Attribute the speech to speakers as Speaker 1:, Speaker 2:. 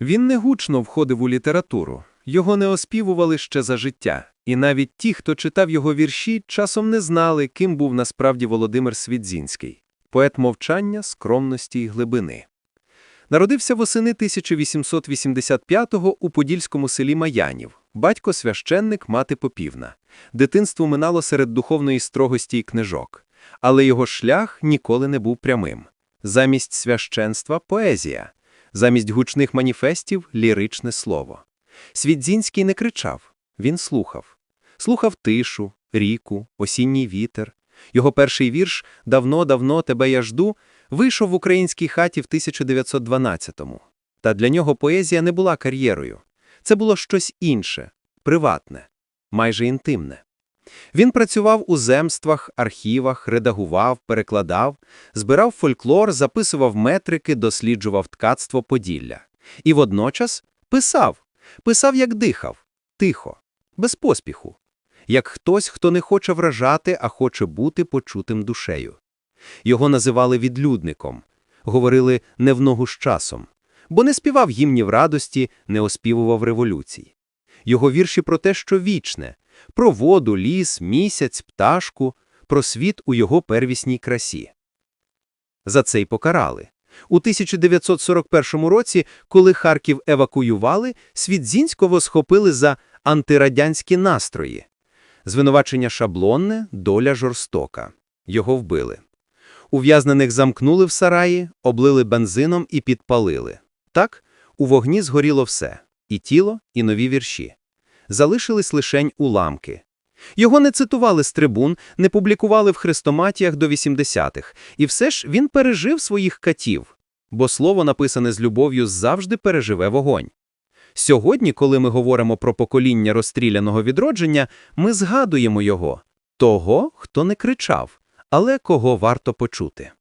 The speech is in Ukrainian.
Speaker 1: Він негучно входив у літературу, його не оспівували ще за життя, і навіть ті, хто читав його вірші, часом не знали, ким був насправді Володимир Свідзінський – поет мовчання, скромності і глибини. Народився восени 1885-го у подільському селі Маянів, батько священник, мати попівна. Дитинство минало серед духовної строгості і книжок, але його шлях ніколи не був прямим. Замість священства – поезія, замість гучних маніфестів – ліричне слово. Свідзінський не кричав, він слухав. Слухав тишу, ріку, осінній вітер. Його перший вірш «Давно-давно тебе я жду» вийшов в українській хаті в 1912-му. Та для нього поезія не була кар'єрою. Це було щось інше, приватне, майже інтимне. Він працював у земствах, архівах, редагував, перекладав, збирав фольклор, записував метрики, досліджував ткацтво Поділля. І водночас писав, писав, як дихав, тихо, без поспіху, як хтось, хто не хоче вражати, а хоче бути почутим душею. Його називали відлюдником, говорили не в ногу з часом, бо не співав гімнів радості, не оспівував революцій. Його вірші про те, що вічне, про воду, ліс, місяць, пташку, про світ у його первісній красі. За це й покарали. У 1941 році, коли Харків евакуювали, Свідзінського схопили за антирадянські настрої. Звинувачення шаблонне, доля жорстока. Його вбили. Ув'язнених замкнули в сараї, облили бензином і підпалили. Так, у вогні згоріло все – і тіло, і нові вірші. Залишились лишень уламки. Його не цитували з трибун, не публікували в хрестоматіях до 80-х, і все ж він пережив своїх катів, бо слово, написане з любов'ю, завжди переживе вогонь. Сьогодні, коли ми говоримо про покоління розстріляного відродження, ми згадуємо його – того, хто не кричав, але кого варто почути.